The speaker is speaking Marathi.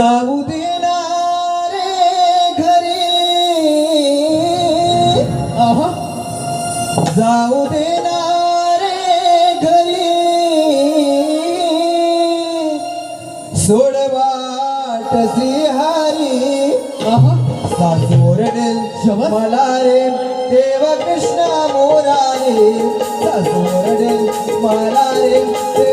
जाऊ देणार घरी. आहा जाऊ देणार घरी. सोड वाट श्रीहारी. आहा सासोरडेल मला रे देव कृष्ण मोरारे. सासोरडेल मला रे